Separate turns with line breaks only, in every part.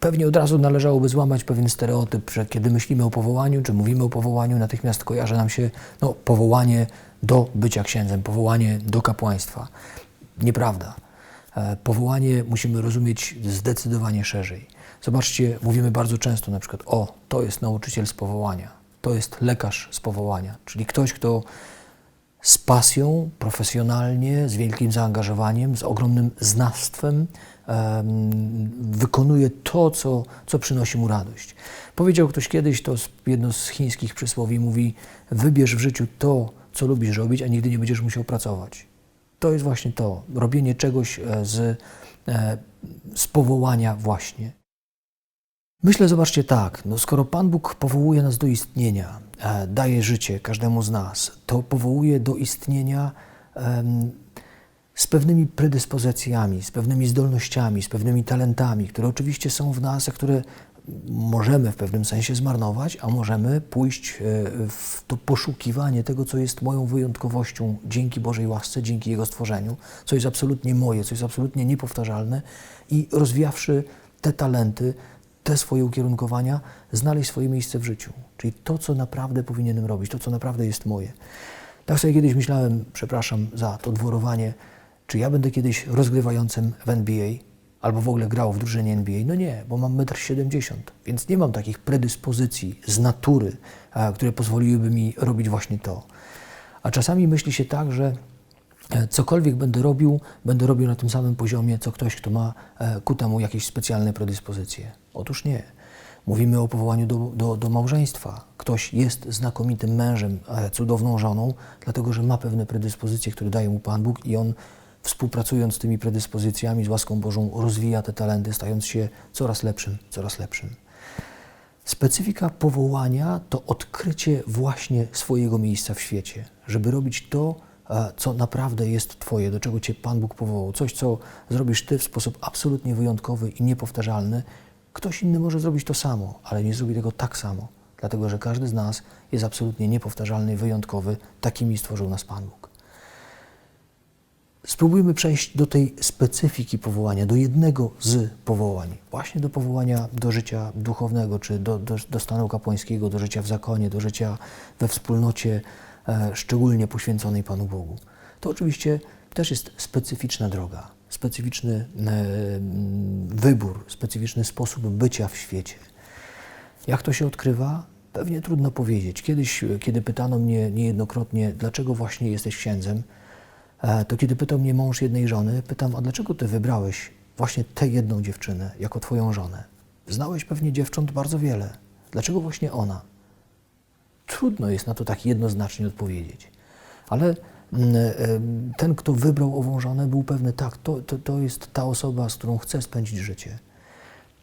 Pewnie od razu należałoby złamać pewien stereotyp, że kiedy myślimy o powołaniu, czy mówimy o powołaniu, natychmiast kojarzy nam się no, powołanie do bycia księdzem, powołanie do kapłaństwa. Nieprawda. E, Powołanie musimy rozumieć zdecydowanie szerzej. Zobaczcie, mówimy bardzo często na przykład, o, to jest nauczyciel z powołania, to jest lekarz z powołania, czyli ktoś, kto z pasją, profesjonalnie, z wielkim zaangażowaniem, z ogromnym znawstwem em, wykonuje to, co, co przynosi mu radość. Powiedział ktoś kiedyś, to jedno z chińskich przysłowi mówi, wybierz w życiu to, co lubisz robić, a nigdy nie będziesz musiał pracować. To jest właśnie to, robienie czegoś e, z, e, z powołania właśnie. Myślę, zobaczcie tak, no skoro Pan Bóg powołuje nas do istnienia, daje życie każdemu z nas, to powołuje do istnienia z pewnymi predyspozycjami, z pewnymi zdolnościami, z pewnymi talentami, które oczywiście są w nas, a które możemy w pewnym sensie zmarnować, a możemy pójść e, w to poszukiwanie tego, co jest moją wyjątkowością dzięki Bożej łasce, dzięki Jego stworzeniu, co jest absolutnie moje, co jest absolutnie niepowtarzalne i rozwijawszy te talenty, te swoje ukierunkowania, znaleźć swoje miejsce w życiu. Czyli to, co naprawdę powinienem robić, to, co naprawdę jest moje. Tak sobie kiedyś myślałem, przepraszam za to dworowanie, czy ja będę kiedyś rozgrywającym w NBA albo w ogóle grał w drużynie NBA? No nie, bo mam 1,70 m, więc nie mam takich predyspozycji z natury, które pozwoliłyby mi robić właśnie to. A czasami myśli się tak, że cokolwiek będę robił, będę robił na tym samym poziomie, co ktoś, kto ma e, ku temu jakieś specjalne predyspozycje. Otóż nie. Mówimy o powołaniu do, do, do małżeństwa. Ktoś jest znakomitym mężem, e, cudowną żoną, dlatego że ma pewne predyspozycje, które daje mu Pan Bóg i on współpracując z tymi predyspozycjami, z łaską Bożą, rozwija te talenty, stając się coraz lepszym, coraz lepszym. Specyfika powołania to odkrycie właśnie swojego miejsca w świecie, żeby robić to, e, co naprawdę jest Twoje, do czego Cię Pan Bóg powołał. Coś, co zrobisz Ty w sposób absolutnie wyjątkowy i niepowtarzalny. Ktoś inny może zrobić to samo, ale nie zrobi tego tak samo, dlatego że każdy z nas jest absolutnie niepowtarzalny i wyjątkowy. Takimi stworzył nas Pan Bóg. Spróbujmy przejść do tej specyfiki powołania, do jednego z powołań, właśnie do powołania do życia duchownego, czy do, do, do stanu kapłańskiego, do życia w zakonie, do życia we wspólnocie, szczególnie poświęconej Panu Bogu. To oczywiście też jest specyficzna droga, specyficzny e, wybór, specyficzny sposób bycia w świecie. Jak to się odkrywa? Pewnie trudno powiedzieć. Kiedyś, kiedy pytano mnie niejednokrotnie, dlaczego właśnie jesteś księdzem, e, to kiedy pytał mnie mąż jednej żony, pytam, a dlaczego ty wybrałeś właśnie tę jedną dziewczynę jako twoją żonę? Znałeś pewnie dziewcząt bardzo wiele. Dlaczego właśnie ona? Trudno jest na to tak jednoznacznie odpowiedzieć. Ale mm, e, ten, kto wybrał ową żonę, był pewny, tak, to, to, to jest ta osoba, z którą chcę spędzić życie.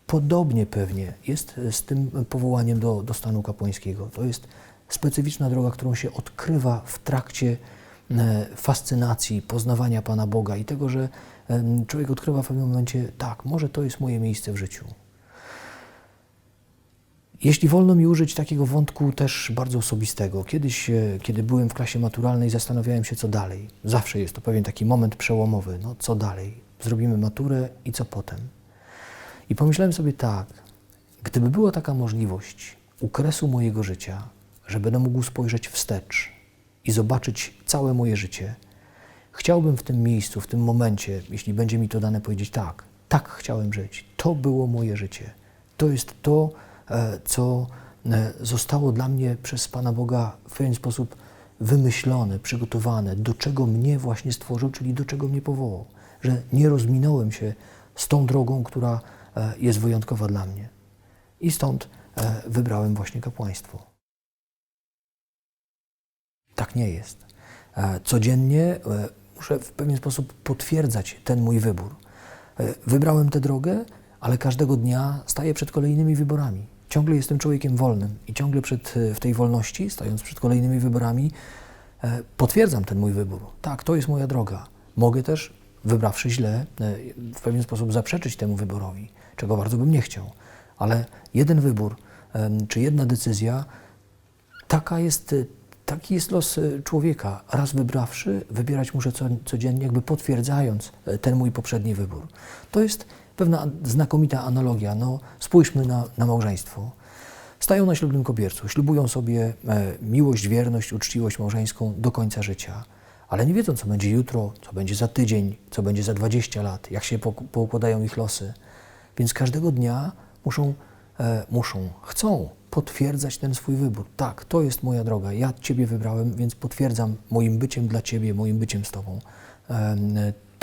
Podobnie pewnie jest z tym powołaniem do, do stanu kapłańskiego. To jest specyficzna droga, którą się odkrywa w trakcie e, fascynacji, poznawania Pana Boga i tego, że człowiek odkrywa w pewnym momencie, tak, może to jest moje miejsce w życiu. Jeśli wolno mi użyć takiego wątku też bardzo osobistego. Kiedyś, e, kiedy byłem w klasie maturalnej, zastanawiałem się, co dalej. Zawsze jest to pewien taki moment przełomowy. No, co dalej? Zrobimy maturę i co potem? I pomyślałem sobie tak, gdyby była taka możliwość u kresu mojego życia, że będę mógł spojrzeć wstecz i zobaczyć całe moje życie, chciałbym w tym miejscu, w tym momencie, jeśli będzie mi to dane, powiedzieć tak, tak chciałem żyć. To było moje życie. To jest to, co e, zostało dla mnie przez Pana Boga w pewien sposób wymyślone, przygotowane, do czego mnie właśnie stworzył, czyli do czego mnie powołał. Że nie rozminąłem się z tą drogą, która e, jest wyjątkowa dla mnie. I stąd e, wybrałem właśnie kapłaństwo. Tak nie jest. E, Codziennie e, muszę w pewien sposób potwierdzać ten mój wybór. E, Wybrałem tę drogę, ale każdego dnia staję przed kolejnymi wyborami. Ciągle jestem człowiekiem wolnym i ciągle przed, e, w tej wolności, stając przed kolejnymi wyborami, e, potwierdzam ten mój wybór. Tak, to jest moja droga. Mogę też, wybrawszy źle, e, w pewien sposób zaprzeczyć temu wyborowi, czego bardzo bym nie chciał. Ale jeden wybór czy jedna decyzja taka jest, taki jest los człowieka. Raz wybrawszy, wybierać muszę co, codziennie, jakby potwierdzając ten mój poprzedni wybór. To jest Pewna znakomita analogia. No, spójrzmy na, na małżeństwo. Stają na ślubnym kobiercu, ślubują sobie e, miłość, wierność, uczciwość małżeńską do końca życia. Ale nie wiedzą, co będzie jutro, co będzie za tydzień, co będzie za 20 lat, jak się poukładają ich losy. Więc każdego dnia muszą, e, muszą, chcą potwierdzać ten swój wybór. Tak, to jest moja droga, ja Ciebie wybrałem, więc potwierdzam moim byciem dla Ciebie, moim byciem z Tobą.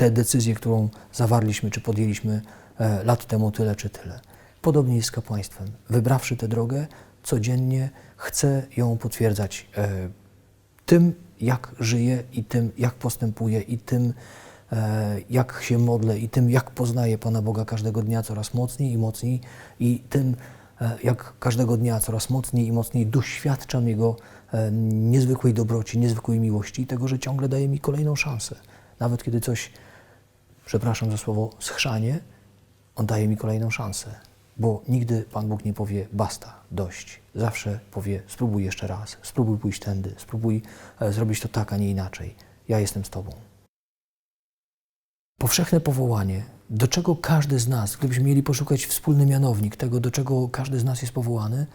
Tę decyzję, którą zawarliśmy czy podjęliśmy e, lat temu tyle czy tyle. Podobnie jest z kapłaństwem. Wybrawszy tę drogę, codziennie chcę ją potwierdzać e, tym, jak żyję i tym, jak postępuję i tym, e, jak się modlę i tym, jak poznaję Pana Boga każdego dnia coraz mocniej i mocniej i tym, jak każdego dnia coraz mocniej i mocniej doświadczam Jego niezwykłej dobroci, niezwykłej miłości i tego, że ciągle daje mi kolejną szansę. Nawet kiedy coś, przepraszam za słowo, schrzanie, On daje mi kolejną szansę. Bo nigdy Pan Bóg nie powie basta, dość. Zawsze powie spróbuj jeszcze raz, spróbuj pójść tędy, spróbuj e, zrobić to tak, a nie inaczej. Ja jestem z Tobą. Powszechne powołanie, do czego każdy z nas, gdybyśmy mieli poszukać wspólny mianownik tego, do czego każdy z nas jest powołany,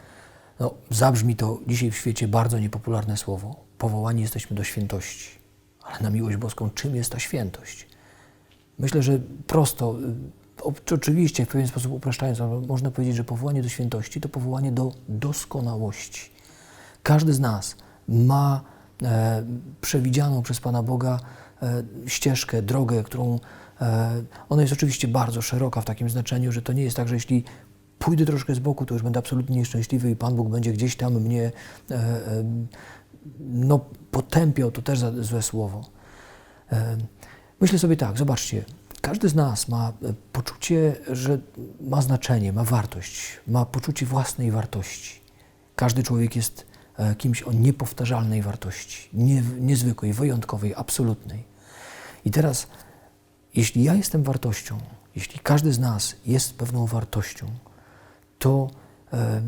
no, zabrzmi to dzisiaj w świecie bardzo niepopularne słowo. Powołani jesteśmy do świętości. Ale na miłość boską, czym jest ta świętość? Myślę, że prosto, y, oczywiście w pewien sposób upraszczając, można powiedzieć, że powołanie do świętości to powołanie do doskonałości. Każdy z nas ma e, przewidzianą przez Pana Boga e, ścieżkę, drogę, którą e, ona jest oczywiście bardzo szeroka w takim znaczeniu, że to nie jest tak, że jeśli pójdę troszkę z boku, to już będę absolutnie nieszczęśliwy i Pan Bóg będzie gdzieś tam mnie e, e, no, potępiał, to też za złe słowo. E, Myślę sobie tak, zobaczcie, każdy z nas ma e, poczucie, że ma znaczenie, ma wartość, ma poczucie własnej wartości. Każdy człowiek jest e, kimś o niepowtarzalnej wartości, nie, niezwykłej, wyjątkowej, absolutnej. I teraz, jeśli ja jestem wartością, jeśli każdy z nas jest pewną wartością, to e,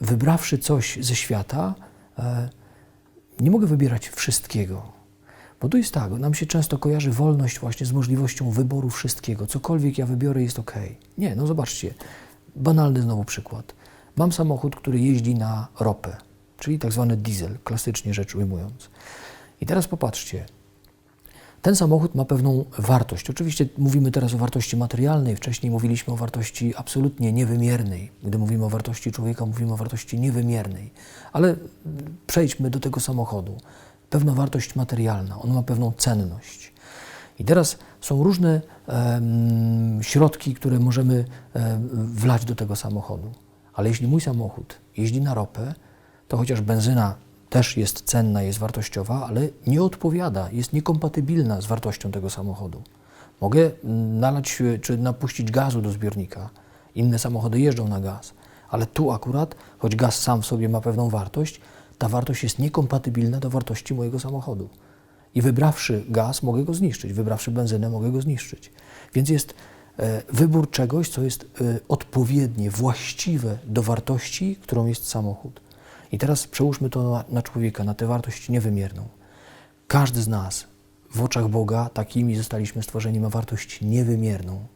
wybrawszy coś ze świata, e, nie mogę wybierać wszystkiego. Bo tu jest tak, nam się często kojarzy wolność właśnie z możliwością wyboru wszystkiego. Cokolwiek ja wybiorę jest ok. Nie, no zobaczcie, banalny znowu przykład. Mam samochód, który jeździ na ropę, czyli tak zwany diesel, klasycznie rzecz ujmując. I teraz popatrzcie, ten samochód ma pewną wartość. Oczywiście mówimy teraz o wartości materialnej, wcześniej mówiliśmy o wartości absolutnie niewymiernej. Gdy mówimy o wartości człowieka, mówimy o wartości niewymiernej. Ale przejdźmy do tego samochodu. Pewna wartość materialna, on ma pewną cenność. I teraz są różne em, środki, które możemy em, wlać do tego samochodu. Ale jeśli mój samochód jeździ na ropę, to chociaż benzyna też jest cenna, jest wartościowa, ale nie odpowiada, jest niekompatybilna z wartością tego samochodu. Mogę nalać e, czy napuścić gazu do zbiornika. Inne samochody jeżdżą na gaz, ale tu akurat, choć gaz sam w sobie ma pewną wartość, ta wartość jest niekompatybilna do wartości mojego samochodu. I wybrawszy gaz, mogę go zniszczyć, wybrawszy benzynę, mogę go zniszczyć. Więc jest e, wybór czegoś, co jest e, odpowiednie, właściwe do wartości, którą jest samochód. I teraz przełóżmy to na, na człowieka, na tę wartość niewymierną. Każdy z nas w oczach Boga, takimi zostaliśmy stworzeni, ma wartość niewymierną.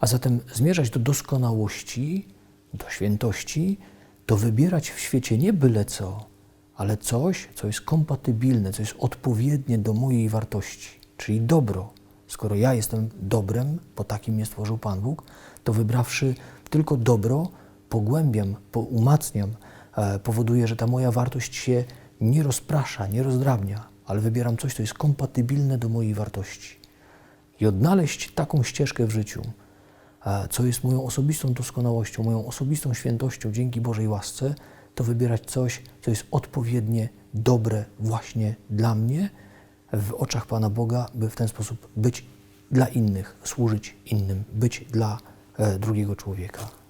A zatem zmierzać do doskonałości, do świętości, to wybierać w świecie nie byle co, ale coś, co jest kompatybilne, co jest odpowiednie do mojej wartości, czyli dobro. Skoro ja jestem dobrem, bo takim mnie stworzył Pan Bóg, to wybrawszy tylko dobro, pogłębiam, po- umacniam, e, powoduje, że ta moja wartość się nie rozprasza, nie rozdrabnia, ale wybieram coś, co jest kompatybilne do mojej wartości. I odnaleźć taką ścieżkę w życiu, e, co jest moją osobistą doskonałością, moją osobistą świętością dzięki Bożej łasce, to wybierać coś, co jest odpowiednie, dobre właśnie dla mnie w oczach Pana Boga, by w ten sposób być dla innych, służyć innym, być dla e, drugiego człowieka.